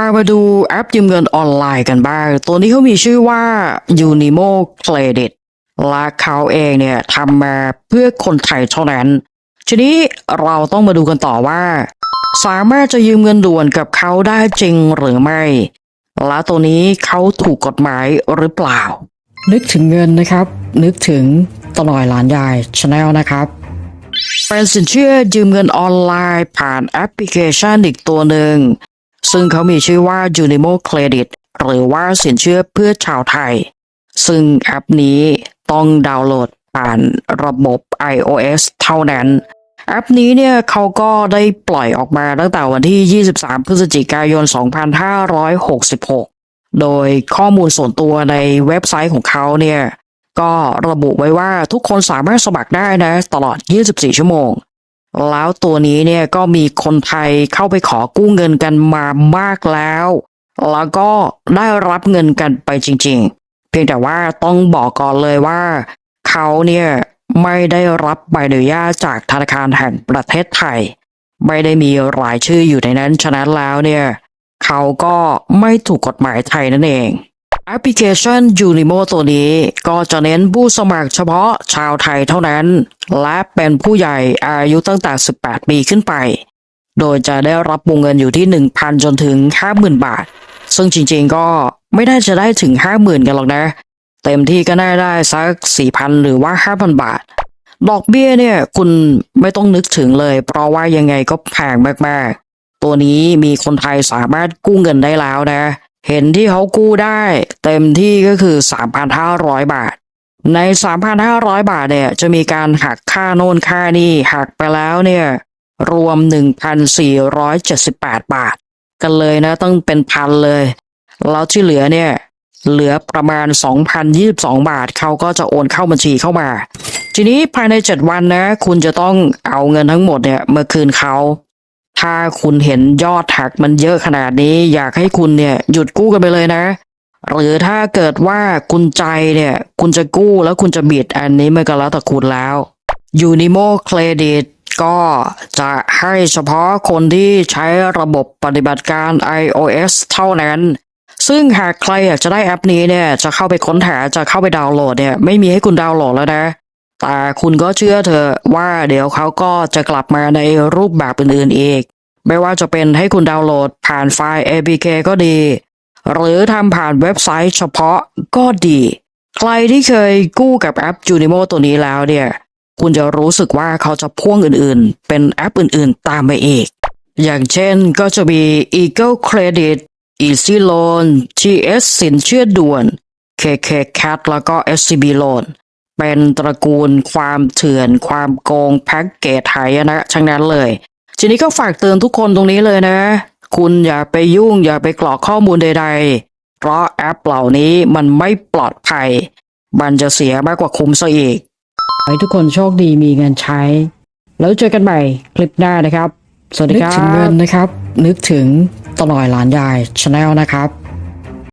ามาดูแอปยืมเงินออนไลน์กันบ้าง ตัวนี้เขามีชื่อว่า Unimo Credit และเขาเองเนี่ยทำมาเพื่อคนไทยเท่านั้น ทีนี้เราต้องมาดูกันต่อว่า สามารถจะยืมเงินด่วนกับเขาได้จริงหรือไม่ และตัวนี้เขาถูกกฎหมายหรือเปล่า นึกถึงเงินนะครับ นึกถึงตลอยหลานยายชาแนลนะครับเป็นสินเชื่อยืมเงินออนไลน์ผ่านแอปพลิเคชันอีกตัวหนึ่ง ซึ่งเขามีชื่อว่า Unimo Credit หรือว่าสินเชื่อเพื่อชาวไทย ซึ่งแอปนี้ต้องดาวน์โหลดผ่านระบบ iOS เท่านั้น แอปนี้เนี่ยเขาก็ได้ปล่อยออกมาตั้งแต่วันที่ 23 พฤศจิกายน 2566 โดยข้อมูลส่วนตัวในเว็บไซต์ของเขาเนี่ยก็ระบุไว้ว่าทุกคนสามารถสมัครได้นะตลอด 24 ชั่วโมง แล้วตัวนี้เนี่ยก็มีคนไทยเข้าไปขอกู้เงินกันมามากแล้ว แล้วก็ได้รับเงินกันไปจริงๆ เพียงแต่ว่าต้องบอกก่อนเลยว่า เขาเนี่ยไม่ได้รับใบอนุญาตจากธนาคารแห่งประเทศไทย ไม่ได้มีรายชื่ออยู่ในนั้น ฉะนั้นแล้วเนี่ย เขาก็ไม่ถูกกฎหมายไทยนั่นเอง แอปพลิเคชัน Unimo ตัวนี้ก็จะเน้นผู้สมัครเฉพาะชาวไทยเท่านั้น และเป็นผู้ใหญ่อายุตั้งแต่ 18 ปีขึ้นไป โดยจะได้รับวงเงินอยู่ที่ 1,000 จนถึง 50,000 บาท ซึ่งจริงๆก็ไม่ได้จะได้ถึง 50,000 กันหรอกนะ เต็มที่ก็น่าได้สัก 4,000 หรือว่า 5,000 บาท ดอกเบี้ยเนี่ยคุณไม่ต้องนึกถึงเลย เพราะว่ายังไงก็แพงมากๆ ตัวนี้มีคนไทยสามารถกู้เงินได้แล้วนะ เห็นที่เขากู้ได้เต็มที่ก็คือ 3,500 บาท ใน 3,500 บาทเนี่ยจะมีการหักค่าโน่นค่านี่หักไปแล้วเนี่ยรวม 1,478 บาท กันเลยนะต้องเป็นพันเลย แล้วที่เหลือเนี่ยเหลือประมาณ 2,022 บาทเขาก็จะโอนเข้าบัญชีเข้ามา ทีนี้ภายใน 7 วันนะ คุณจะต้องเอาเงินทั้งหมดเนี่ยมาคืนเขา ถ้าคุณเห็นยอดหักมันเยอะขนาดนี้ อยากให้คุณเนี่ยหยุดกู้กันไปเลยนะ หรือถ้าเกิดว่าคุณใจเนี่ย คุณจะกู้แล้วคุณจะบิดอันนี้มันก็แล้วแต่คุณแล้ว Unimo Credit ก็จะให้เฉพาะคนที่ใช้ระบบปฏิบัติการ iOS เท่านั้น ซึ่งหากใครอยากจะได้แอปนี้เนี่ย จะเข้าไปค้นหาจะเข้าไปดาวน์โหลดเนี่ย ไม่มีให้คุณดาวน์โหลดแล้วนะ แต่คุณก็เชื่อเถอะว่าเดี๋ยวเขาก็จะกลับมาในรูปแบบอื่นๆอีก ไม่ว่าจะเป็นให้คุณดาวน์โหลดผ่านไฟล์ APK ก็ดี หรือทำผ่านเว็บไซต์เฉพาะก็ดี ใครที่เคยกู้กับแอป Junimo ตัวนี้แล้วเนี่ย คุณจะรู้สึกว่าเขาจะพ่วงอื่นๆ เป็นแอปอื่นๆ ตามมาอีก อย่างเช่นก็จะมี Eagle Credit Easy Loan GS สินเชื่อด่วน KK Cat แล้วก็ SCB Loan เป็นตระกูลความเถื่อน ความโกงแพ็กเกจหายนะทั้งนั้นเลย ทีนี้ก็ฝากเตือนทุกคนตรงนี้เลยนะ คุณอย่าไปยุ่งอย่าไปกรอกข้อมูลใด ๆ เพราะแอปเหล่านี้มันไม่ปลอดภัย มันจะเสียมากกว่าคุ้มซะอีกให้ทุกคนโชคดีมีเงินใช้ แล้วเจอกันใหม่คลิปหน้านะครับ สวัสดีครับนึกถึงเงินนะครับ นึกถึงตลอยหลานยายชาแนลนะครับ